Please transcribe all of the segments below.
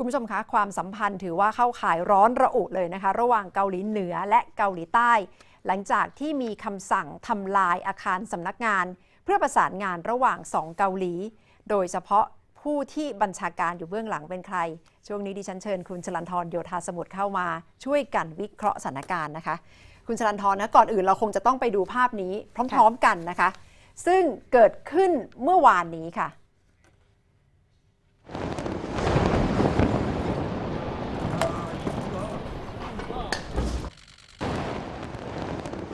คุณผู้ชมคะความสัมพันธ์ถือว่าเข้าข่ายร้อนระอุเลยนะคะ ระหว่างเกาหลีเหนือและเกาหลีใต้ หลังจากที่มีคำสั่งทำลายอาคารสำนักงาน เพื่อประสานงานระหว่างสองเกาหลี โดยเฉพาะผู้ที่บัญชาการอยู่เบื้องหลังเป็นใคร ช่วงนี้ดิฉันเชิญคุณชลันทรโยธาสมุทรเข้ามา ช่วยกันวิเคราะห์สถานการณ์นะคะ คุณชลันทรนะก่อนอื่นเราคงจะต้องไปดูภาพนี้พร้อม ๆ กันนะคะ ซึ่งเกิดขึ้นเมื่อวานนี้ค่ะ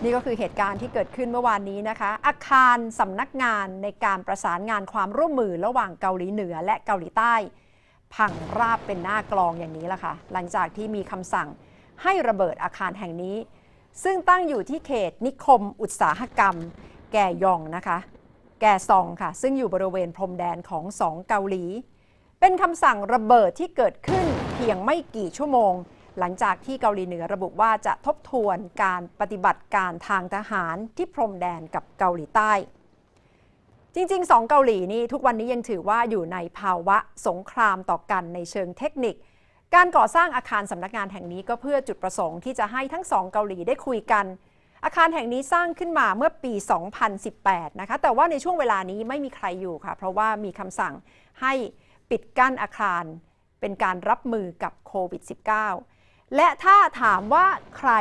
นี่ก็คือเหตุการณ์ที่เกิดขึ้นเมื่อวานนี้นะคะ อาคารสำนักงานในการประสานงานความร่วมมือระหว่างเกาหลีเหนือและเกาหลีใต้ พังราบเป็นหน้ากลองอย่างนี้ละค่ะ หลังจากที่มีคำสั่งให้ระเบิดอาคารแห่งนี้ ซึ่งตั้งอยู่ที่เขตนิคม อุตสาหกรรม แกยองนะคะ แกซองค่ะ ซึ่งอยู่บริเวณพรมแดนของสองเกาหลี เป็นคำสั่งระเบิดที่เกิดขึ้นเพียงไม่กี่ชั่วโมง หลังจากที่เกาหลีเหนือระบุว่าจะทบทวนการปฏิบัติการทางทหารที่พรมแดนกับเกาหลีใต้ จริงๆสองเกาหลีนี่ทุกวันนี้ยังถือว่าอยู่ในภาวะสงครามต่อกันในเชิงเทคนิค การก่อสร้างอาคารสำนักงานแห่งนี้ก็เพื่อจุดประสงค์ที่จะให้ทั้งสองเกาหลีได้คุยกัน อาคารแห่งนี้สร้างขึ้นมาเมื่อปี 2018 นะคะ แต่ว่าในช่วงเวลานี้ไม่มีใครอยู่ค่ะ เพราะว่ามีคำสั่งให้ปิดกั้นอาคาร เป็นการรับมือกับโควิด -19 และถ้าถามว่าใคร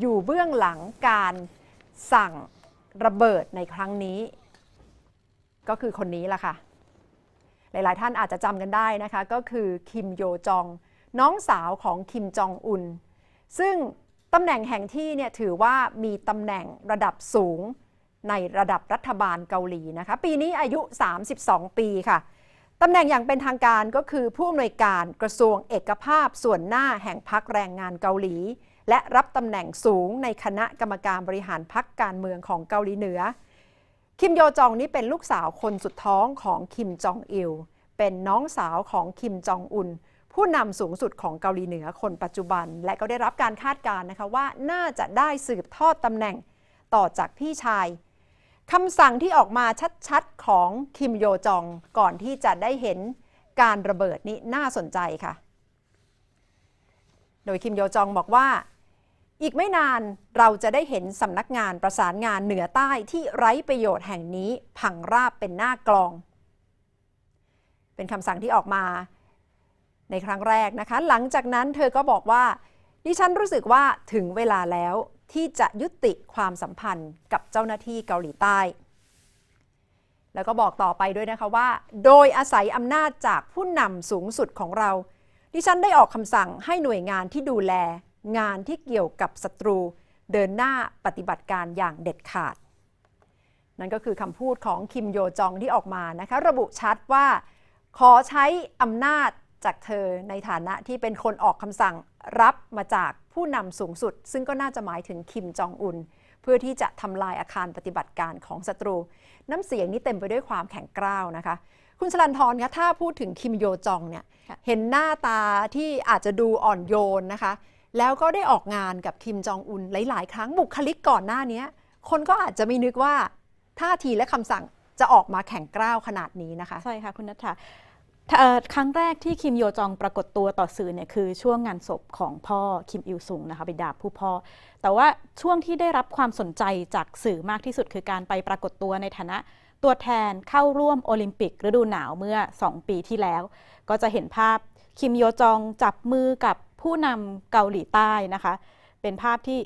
อยู่เบื้องหลังการสั่งระเบิดในครั้งนี้ ก็คือคนนี้ล่ะค่ะ หลาย ๆ ท่านอาจจะจำกันได้นะคะ ก็คือคิมโยจอง น้องสาวของคิมจองอุนซึ่งตำแหน่งแห่งที่เนี่ยถือว่ามีตำแหน่งระดับสูงในระดับรัฐบาลเกาหลีนะคะ ปีนี้อายุ 32 ปีค่ะ ตำแหน่งอย่างเป็นทางการก็คือผู้อำนวยการกระทรวงเอกภาพส่วนหน้าแห่งพักแรงงานเกาหลี และรับตำแหน่งสูงในคณะกรรมการบริหารพักการเมืองของเกาหลีเหนือ คิมโยจองนี่เป็นลูกสาวคนสุดท้องของคิมจองอิล เป็นน้องสาวของคิมจองอุนผู้นำสูงสุดของเกาหลีเหนือคนปัจจุบัน และก็ได้รับการคาดการณ์นะคะว่าน่าจะได้สืบทอดตำแหน่งต่อจากพี่ชาย คำสั่งที่ออกมาชัดๆ ของคิมโยจองก่อนที่จะได้เห็นการระเบิดนี้น่าสนใจค่ะ โดยคิมโยจองบอกว่า อีกไม่นานเราจะได้เห็นสำนักงานประสานงานเหนือใต้ที่ไร้ประโยชน์แห่งนี้พังราบเป็นหน้ากลอง เป็นคำสั่งที่ออกมาในครั้งแรกนะคะ หลังจากนั้นเธอก็บอกว่า ดิฉันรู้สึกว่าถึงเวลาแล้ว ที่จะยุติความสัมพันธ์กับเจ้าหน้าที่เกาหลีใต้ แล้วก็บอกต่อไปด้วยนะคะว่า โดยอาศัยอำนาจจากผู้นำสูงสุดของเรา ดิฉันได้ออกคำสั่งให้หน่วยงานที่ดูแล งานที่เกี่ยวกับศัตรู เดินหน้าปฏิบัติการอย่างเด็ดขาด นั่นก็คือคำพูดของคิมโยจองที่ออกมานะคะ ระบุชัดว่า ขอใช้อำนาจจากเธอในฐานะที่เป็นคนออกคำสั่งรับมาจาก ผู้นำสูงสุด ซึ่งก็น่าจะหมายถึงคิมจองอุนเพื่อที่จะทำลายอาคารปฏิบัติการของศัตรู น้ำเสียงนี้เต็มไปด้วยความแข็งกร้าวนะคะ คุณชลันทรคะถ้าพูดถึงคิมโยจองเนี่ยค่ะเห็นหน้าตาที่อาจจะดูอ่อนโยนนะคะ แล้วก็ได้ออกงานกับคิมจองอุนหลาย ๆ ครั้งบุคลิกก่อนหน้านี้คนก็อาจจะไม่นึกว่าท่าทีและคำสั่งจะออกมาแข็งกร้าวขนาดนี้นะคะ ใช่ค่ะคุณนัทธาเอ่อ ครั้งแรกที่คิมโยจองปรากฏตัวต่อสื่อเนี่ยคือช่วงงานศพของพ่อคิมอิลซุงนะคะบิดาผู้พ่อ แต่ว่าช่วงที่ได้รับความสนใจจากสื่อมากที่สุดคือการไปปรากฏตัวในฐานะตัวแทนเข้าร่วมโอลิมปิกฤดูหนาวเมื่อ 2 ปีที่แล้ว ก็จะเห็นภาพคิมโยจองจับมือกับผู้นำเกาหลีใต้นะคะ เป็นภาพที่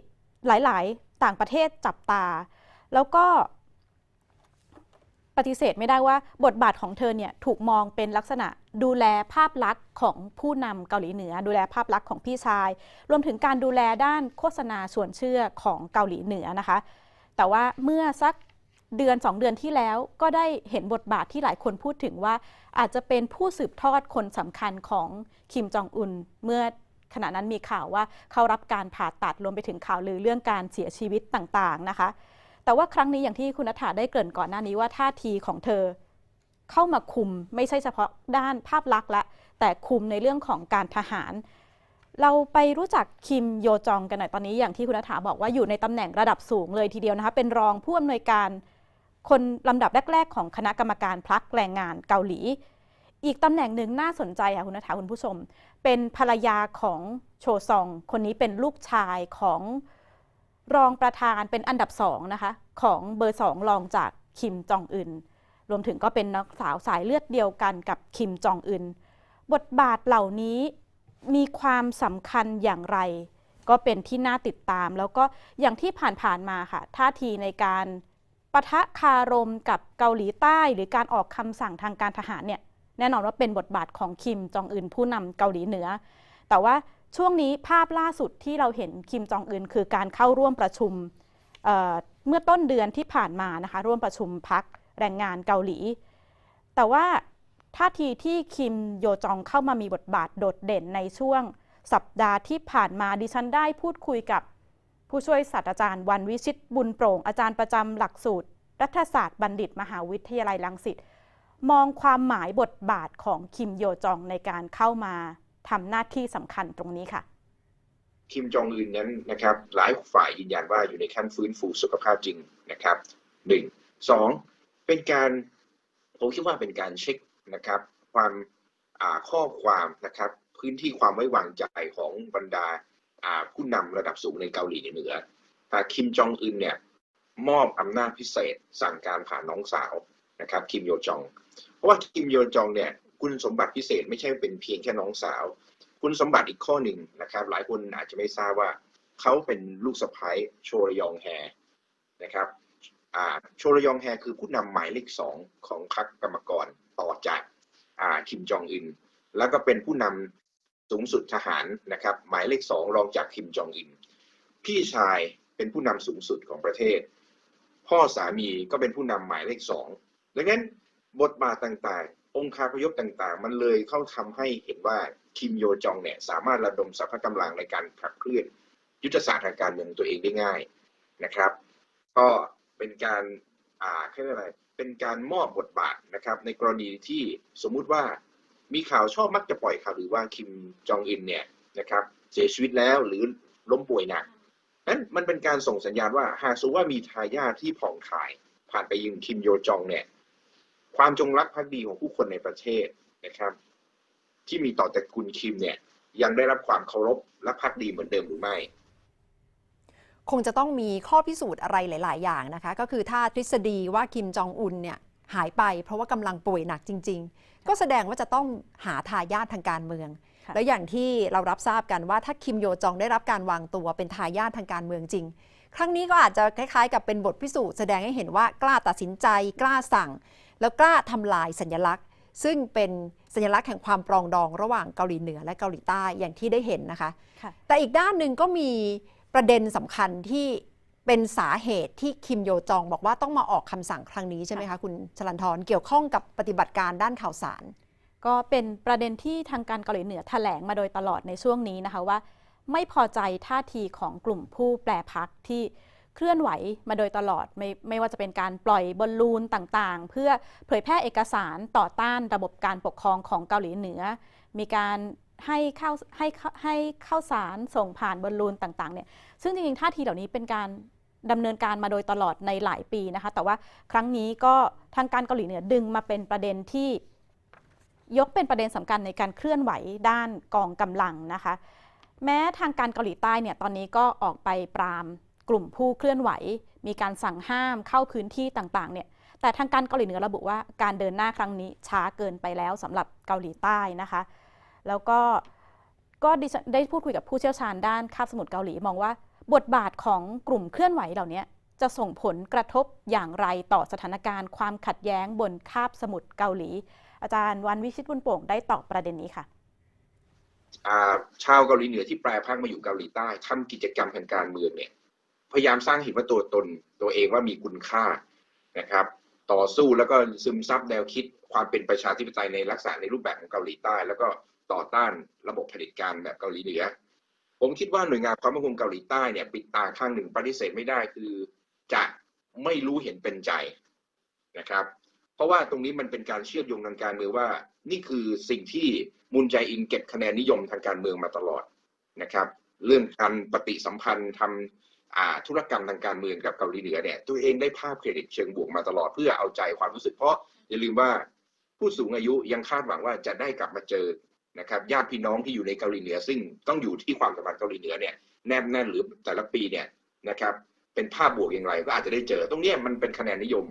หลาย ๆ ต่างประเทศจับตา แล้วก็ ปฏิเสธไม่ได้ว่าบทบาทของเธอเนี่ยถูกมองเป็นลักษณะดูแลภาพลักษณ์ของผู้นำเกาหลีเหนือ ดูแลภาพลักษณ์ของพี่ชาย รวมถึงการดูแลด้านโฆษณาชวนเชื่อของเกาหลีเหนือนะคะ แต่ว่าเมื่อสักเดือน 2 เดือนที่แล้วก็ได้เห็นบทบาทที่หลายคนพูดถึงว่า อาจจะเป็นผู้สืบทอดคนสำคัญของคิมจองอุนเมื่อขณะนั้นมีข่าวว่าเขารับการผ่าตัดรวมไปถึงข่าวลือเรื่องการเสียชีวิตต่างๆนะคะ แต่ว่าครั้งนี้อย่างที่คุณนัทธาได้เกริ่นก่อนหน้านี้ว่าท่าทีของเธอ เข้ามาคุมไม่ใช่เฉพาะด้านภาพลักษณ์ละ แต่คุมในเรื่องของการทหาร เราไปรู้จักคิมโยจองกันหน่อยตอนนี้อย่างที่คุณนัทธาบอกว่าอยู่ในตำแหน่งระดับสูงเลยทีเดียวนะคะเป็นรองผู้อำนวยการคนลำดับแรก ๆ ของคณะกรรมการพลักแรงงานเกาหลี อีกตำแหน่งหนึ่งน่าสนใจค่ะคุณนัฐาคุณผู้ชม เป็นภรรยาของโชซอง คนนี้เป็นลูกชายของ รองประธานเป็นอันดับสองนะคะของเบอร์สองรองจากคิมจองอึน รวมถึงก็เป็นนักสาวสายเลือดเดียวกันกับคิมจองอึน บทบาทเหล่านี้มีความสำคัญอย่างไร ก็เป็นที่น่าติดตาม แล้วก็อย่างที่ผ่านๆมาค่ะท่าทีในการปะทะคารมกับเกาหลีใต้หรือการออกคำสั่งทางการทหารเนี่ยแน่นอนว่าเป็นบทบาทของคิมจองอึนผู้นำเกาหลีเหนือ แต่ว่า ช่วงนี้ภาพล่าสุดที่เราเห็นคิมจองอึนคือการเข้าร่วมประชุมเเมื่อต้นเดือนที่ผ่านมานะคะร่วมประชุมพักแรงงานเกาหลี แต่ว่าท่าทีที่คิมโยจองเข้ามามีบทบาทโดดเด่นในช่วงสัปดาห์ที่ผ่านมาดิฉันได้พูดคุยกับผู้ช่วยศาสตราจารย์วันวิชิตบุญโปร่ง อาจารย์ประจำหลักสูตร รัฐศาสตร์บัณฑิต มหาวิทยาลัยรังสิตมองความหมายบทบาทของคิมโยจองในการเข้ามา ทำหน้าที่สำคัญตรงนี้ค่ะ คิมจองอึนนั้นนะครับ หลายฝ่ายยืนยันว่าอยู่ในขั้นฟื้นฟูสุขภาพจริงนะครับหนึ่งสองเป็นการผมคิดว่าเป็นการเช็คนะครับ ความข้อความนะครับ พื้นที่ความไว้วางใจของบรรดาผู้นำระดับสูงในเกาหลีเหนืออ่าคิมจองอึนเนี่ยมอบอำนาจพิเศษสั่งการผ่านน้องสาวนะครับคิมโยจอง เพราะว่าคิมโยจองเนี่ย คุณสมบัติพิเศษไม่ใช่เป็นเพียงแค่น้องสาว คุณสมบัติอีกข้อหนึ่งนะครับ หลายคนอาจจะไม่ทราบว่าเขาเป็นลูกสะใภ้โชรยองแฮนะครับโชรยองแฮคือผู้นำหมายเลขสองของพรรคกรรมกรต่อจากคิมจองอึนแล้วก็เป็นผู้นำสูงสุดทหารนะครับ หมายเลขสองรองจากคิมจองอึนพี่ชายเป็นผู้นำสูงสุดของประเทศ พ่อสามีก็เป็นผู้นำหมายเลขสองดังนั้นบทบาทต่างๆ องค์คาพยพต่างๆ มันเลยเข้าทำให้เห็นว่าคิมโยจองเนี่ยสามารถระดมสรรพกำลังในการขับเคลื่อน ยุทธศาสตร์ทางการเมืองตัวเองได้ง่ายนะครับ ก็เป็นการอ่าเรียกอะไรเป็นการมอบบทบาทนะครับ ในกรณีที่สมมุติว่ามีข่าวชอบมักจะปล่อยข่าวหรือว่าคิมจองอินเนี่ยนะครับเสียชีวิตแล้วหรือล้มป่วยหนักนั้นมันเป็นการส่งสัญญาณว่าหากสมมติว่ามีทายาทที่ผ่องถ่าย ผ่านไปยังคิมโยจองเนี่ย ความจงรักภักดีของผู้คนในประเทศนะครับ ที่มีต่อตระกูลคิมเนี่ยยังได้รับความเคารพและภักดีเหมือนเดิมหรือไม่ คงจะต้องมีข้อพิสูจน์อะไรหลาย ๆ อย่างนะคะ ก็คือถ้าทฤษฎีว่าคิมจองอุนเนี่ยหายไปเพราะว่ากำลังป่วยหนักจริง ๆ ก็แสดงว่าจะต้องหาทายาททางการเมืองค่ะแล้วอย่างที่เรารับทราบกันว่าถ้าคิมโยจองได้รับการวางตัวเป็นทายาททางการเมืองจริง ครั้งนี้ก็อาจจะคล้าย ๆ กับเป็นบทพิสูจน์แสดงให้เห็นว่ากล้าตัดสินใจกล้าสั่ง แล้วกล้าทำลายสัญลักษณ์ ซึ่งเป็นสัญลักษณ์แห่งความปรองดองระหว่างเกาหลีเหนือและเกาหลีใต้อย่างที่ได้เห็นนะคะค่ะแต่อีกด้านหนึ่งก็มีประเด็นสำคัญที่เป็นสาเหตุที่คิมโยจองบอกว่าต้องมาออกคำสั่งครั้งนี้ใช่ไหมคะคุณชลันทรเกี่ยวข้องกับปฏิบัติการด้านข่าวสาร ก็เป็นประเด็นที่ทางการเกาหลีเหนือแถลงมาโดยตลอดในช่วงนี้นะคะว่า ไม่พอใจท่าทีของกลุ่มผู้แปรพักที่ เคลื่อนไหวมาโดยตลอดไม่ไม่ว่าจะเป็นการปล่อยบอลลูนต่างๆ เพื่อเผยแพร่เอกสารต่อต้านระบบการปกครองของเกาหลีเหนือ มีการให้ข้าวให้ข้าให้ข้าวสารส่งผ่านบอลลูนต่างๆเนี่ยซึ่งจริงๆท่าทีเหล่านี้เป็นการดำเนินการมาโดยตลอดในหลายปีนะคะ แต่ว่าครั้งนี้ก็ทางการเกาหลีเหนือดึงมาเป็นประเด็นที่ยกเป็นประเด็นสำคัญในการเคลื่อนไหวด้านกองกำลังนะคะ แม้ทางการเกาหลีใต้เนี่ยตอนนี้ก็ออกไปปราม กลุ่มผู้เคลื่อนไหว มีการสั่งห้ามเข้าพื้นที่ต่างๆเนี่ยแต่ทางการเกาหลีเหนือระบุว่าการเดินหน้าครั้งนี้ช้าเกินไปแล้วสำหรับเกาหลีใต้นะคะ แล้วก็ก็ได้พูดคุยกับผู้เชี่ยวชาญด้านคาบสมุทรเกาหลีมองว่า บทบาทของกลุ่มเคลื่อนไหวเหล่านี้จะส่งผลกระทบอย่างไรต่อสถานการณ์ความขัดแย้งบนคาบสมุทรเกาหลี อาจารย์วันวิชิตบุญโป่งได้ตอบประเด็นนี้ค่ะชาวเกาหลีเหนือที่แปรพักมาอยู่เกาหลีใต้ทำกิจกรรมทางการเมืองเนี่ย พยายามสร้างเห็นว่าตัวตนตัวเองว่ามีคุณค่านะครับ ต่อสู้แล้วก็ซึมซับแนวคิดความเป็นประชาธิปไตยในลักษณะในรูปแบบของเกาหลีใต้ แล้วก็ต่อต้านระบบเผด็จการแบบเกาหลีเหนือ ผมคิดว่าหน่วยงานความมั่นคงเกาหลีใต้เนี่ยปิดตาข้างหนึ่งปฏิเสธไม่ได้คือ จะไม่รู้เห็นเป็นใจนะครับ เพราะว่าตรงนี้มันเป็นการเชื่อมโยงทางการเมืองว่า นี่คือสิ่งที่มุนแจอินเก็บคะแนนนิยมทางการเมืองมาตลอดนะครับ เรื่องการปฏิสัมพันธ์ทำอ่า ธุรกรรมทางการเมืองกับเกาหลีเหนือเนี่ยตัวเองได้ภาพเครดิตเชิงบวกมาตลอดเพื่อเอาใจความรู้สึกเพราะอย่าลืมว่าผู้สูงอายุยังคาดหวังว่าจะได้กลับมาเจอนะครับญาติพี่น้องที่อยู่ในเกาหลีเหนือ ซึ่งต้องอยู่ที่ความสัมพันธ์เกาหลีเหนือเนี่ยแนบแน่นหรือแต่ละปีเนี่ยนะครับเป็นภาพบวกอย่างไรก็อาจจะได้เจอ ตรงนี้มันเป็นคะแนนนิยม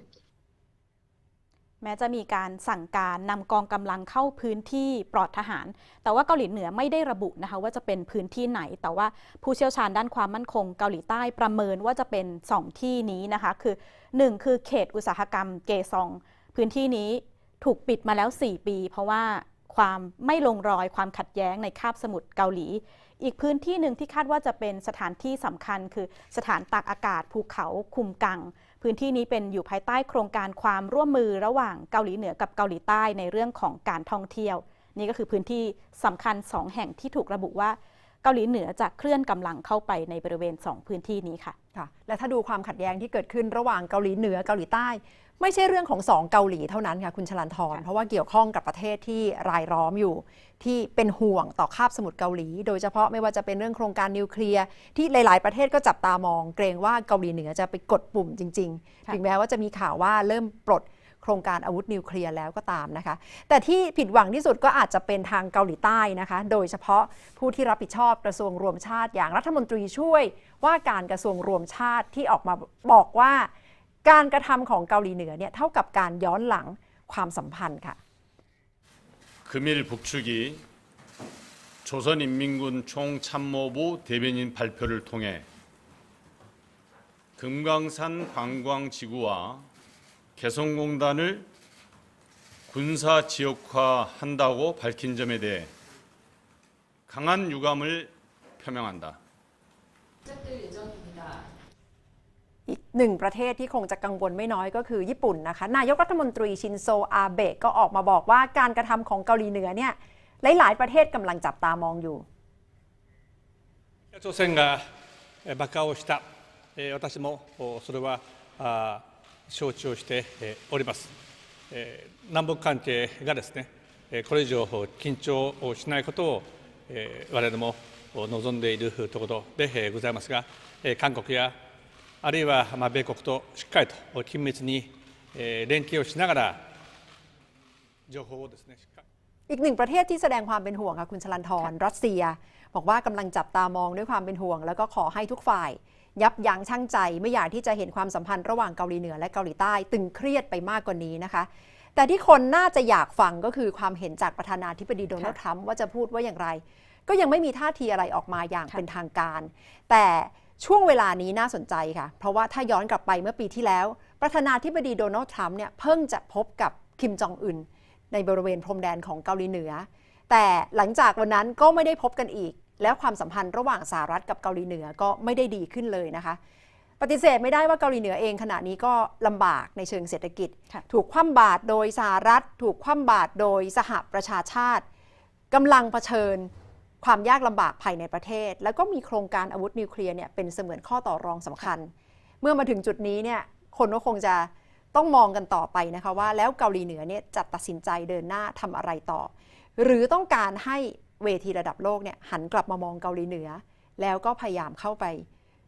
แม้จะมีการสั่งการนำกองกำลังเข้าพื้นที่ปลอดทหาร แต่ว่าเกาหลีเหนือไม่ได้ระบุนะคะว่าจะเป็นพื้นที่ไหน แต่ว่าผู้เชี่ยวชาญด้านความมั่นคงเกาหลีใต้ประเมินว่าจะเป็น 2 ที่นี้นะคะ คือ 1 คือเขตอุตสาหกรรมเกซอง พื้นที่นี้ถูกปิดมาแล้ว 4 ปี เพราะว่าความไม่ลงรอยความขัดแย้งในคาบสมุทรเกาหลี อีกพื้นที่หนึ่งที่คาดว่าจะเป็นสถานที่สำคัญ คือสถานตากอากาศภูเขาคุมกัง พื้นที่นี้เป็นอยู่ภายใต้โครงการความร่วมมือระหว่างเกาหลีเหนือกับเกาหลีใต้ในเรื่องของการท่องเที่ยว นี่ก็คือพื้นที่สำคัญ 2 แห่งที่ถูกระบุว่า เกาหลีเหนือจะเคลื่อนกำลังเข้าไปในบริเวณ 2 พื้นที่นี้ค่ะค่ะ และถ้าดูความขัดแย้งที่เกิดขึ้นระหว่างเกาหลีเหนือเกาหลีใต้ ไม่ใช่เรื่องของสองเกาหลีเท่านั้นค่ะคุณชลันทรค่ะเพราะว่าเกี่ยวข้องกับประเทศที่รายล้อมอยู่ ที่เป็นห่วงต่อคาบสมุทรเกาหลี โดยเฉพาะไม่ว่าจะเป็นเรื่องโครงการนิวเคลียร์ที่หลาย ๆ ประเทศก็จับตามอง เกรงว่าเกาหลีเหนือจะไปกดปุ่มจริงๆค่ะถึงแม้ว่าจะมีข่าวว่าเริ่มปลด โครงการอาวุธนิวเคลียร์แล้วก็ตามนะคะ แต่ที่ผิดหวังที่สุดก็อาจจะเป็นทางเกาหลีใต้นะคะ โดยเฉพาะผู้ที่รับผิดชอบกระทรวงรวมชาติอย่างรัฐมนตรีช่วย ว่าการกระทรวงรวมชาติที่ออกมาบอกว่า การกระทำของเกาหลีเหนือเนี่ยเท่ากับการย้อนหลังความสัมพันธ์ค่ะ 금일 북측이 조선인민군 총참모부 대변인 발표를 통해 금강산 관광지구와 개성공단을 군사 지역화한다고 밝힌 점에 대해 강한 유감을 표명한 다. อีกหนึ่งประเทศที่คงจะกังวลไม่น้อยก็คือญี่ปุ่นนะคะ นายกรัฐมนตรีชินโซอาเบะก็ออกมาบอกว่าการกระทำของเกาหลีเหนือเนี่ยหลาย ๆ ประเทศกำลังจับตามองอยู่北朝鮮が爆นをした私もそれは承知をしております。南北関係がですね、これ以上緊張をしないことを我々も望んでいるところでございますが、韓国やあるいは米国としっかりと緊密に連携をしながら、情報をですね、しっかりอีกหนึ่งประเทศที่แสดงความเป็นห่วงค่ะคุณชลันทรรัสเซีย บอกว่ากําลังจับตามองด้วยความเป็นห่วง แล้วก็ขอให้ทุกฝ่าย ยับยั้งชั่งใจ ไม่อยากที่จะเห็นความสัมพันธ์ระหว่างเกาหลีเหนือและเกาหลีใต้ตึงเครียดไปมากกว่านี้นะคะ แต่ที่คนน่าจะอยากฟังก็คือความเห็นจากประธานาธิบดีโดนัลด์ทรัมป์ว่าจะพูดว่าอย่างไร ก็ยังไม่มีท่าทีอะไรออกมาอย่างเป็นทางการ แต่ช่วงเวลานี้น่าสนใจค่ะ เพราะว่าถ้าย้อนกลับไปเมื่อปีที่แล้ว ประธานาธิบดีโดนัลด์ทรัมป์เนี่ยเพิ่งจะพบกับคิมจองอึนในบริเวณพรมแดนของเกาหลีเหนือ แต่หลังจากวันนั้นก็ไม่ได้พบกันอีก แล้วความสัมพันธ์ระหว่างสหรัฐกับเกาหลีเหนือก็ไม่ได้ดีขึ้นเลยนะคะ ปฏิเสธไม่ได้ว่าเกาหลีเหนือเองขณะนี้ก็ลำบากในเชิงเศรษฐกิจค่ะถูกคว่ำบาตรโดยสหรัฐ ถูกคว่ำบาตรโดยสหประชาชาติกำลังเผชิญความยากลำบากภายในประเทศ แล้วก็มีโครงการอาวุธนิวเคลียร์เนี่ยเป็นเสมือนข้อต่อรองสำคัญ เมื่อมาถึงจุดนี้เนี่ยคนก็คงจะต้องมองกันต่อไปนะคะว่าแล้วเกาหลีเหนือเนี่ยจะตัดสินใจเดินหน้าทำอะไรต่อ หรือต้องการให้ เวทีระดับโลกเนี่ยหันกลับมามองเกาหลีเหนือ แล้วก็พยายามเข้าไป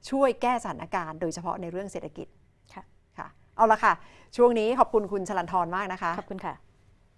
ช่วยแก้สถานการณ์โดยเฉพาะในเรื่องเศรษฐกิจค่ะค่ะเอาละค่ะ ช่วงนี้ขอบคุณคุณชลันทรมากนะคะ ขอบคุณค่ะ